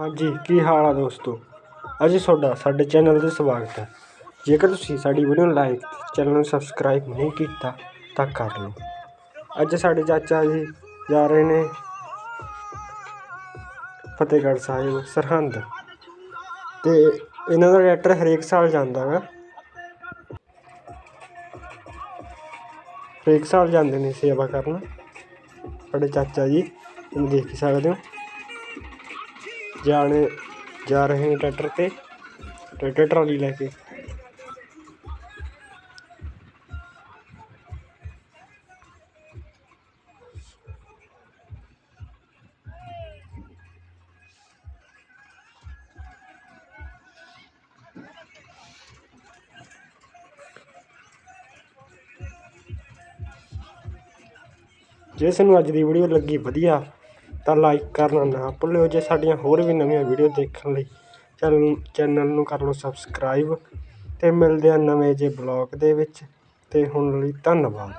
ਹਾਂਜੀ, ਕੀ ਹਾਲ ਆ ਦੋਸਤੋ? ਅੱਜ ਤੁਹਾਡਾ ਸਾਡੇ ਚੈਨਲ ਤੇ ਸਵਾਗਤ ਹੈ। ਜੇਕਰ ਤੁਸੀਂ ਸਾਡੀ ਵੀਡੀਓ ਨੂੰ ਲਾਈਕ ਚੈਨਲ ਨੂੰ ਸਬਸਕ੍ਰਾਈਬ ਨਹੀਂ ਕੀਤਾ, ਤਾਂ ਕਰ ਲਓ। ਅੱਜ ਸਾਡੇ ਚਾਚਾ ਜੀ ਜਾ ਰਹੇ ਨੇ ਫਤਿਹਗੜ੍ਹ ਸਾਹਿਬ, ਸਰਹੰਦ। ਤੇ ਇਹਨਾਂ ਦਾ ਟਰੈਕਟਰ ਹਰੇਕ ਸਾਲ ਜਾਂਦਾ ਗਾ। ਹਰੇਕ ਸਾਲ ਜਾਂਦੇ ਨੇ ਸੇਵਾ ਕਰਨ। ਸਾਡੇ ਚਾਚਾ ਜੀ, ਤੁਸੀਂ ਦੇਖ ਸਕਦੇ ਹੋ। ਜਾਣੇ ਜਾ ਰਹੇ ਨੇ ਟਰੈਕਟਰ ਤੇ ਟਰੈਕਟਰ ਟਰਾਲੀ ਲੈ ਕੇ। ਜੇ ਤੁਹਾਨੂੰ ਅੱਜ ਦੀ ਵੀਡੀਓ ਲੱਗੀ ਵਧੀਆ ਤਾਂ ਲਾਈਕ ਕਰਨਾ ਨਾ ਭੁੱਲਿਓ ਜੇ ਸਾਡੀਆਂ ਹੋਰ ਵੀ ਨਵੀਆਂ ਵੀਡੀਓ ਦੇਖਣ ਲਈ। ਚੈਨਲ ਚੈਨਲ ਨੂੰ ਕਰ ਲਓ ਸਬਸਕ੍ਰਾਈਬ ਅਤੇ ਮਿਲਦੇ ਆ ਨਵੇਂ ਜੇ ਬਲੌਗ ਦੇ ਵਿੱਚ। ਅਤੇ ਹੁਣ ਲਈ ਧੰਨਵਾਦ।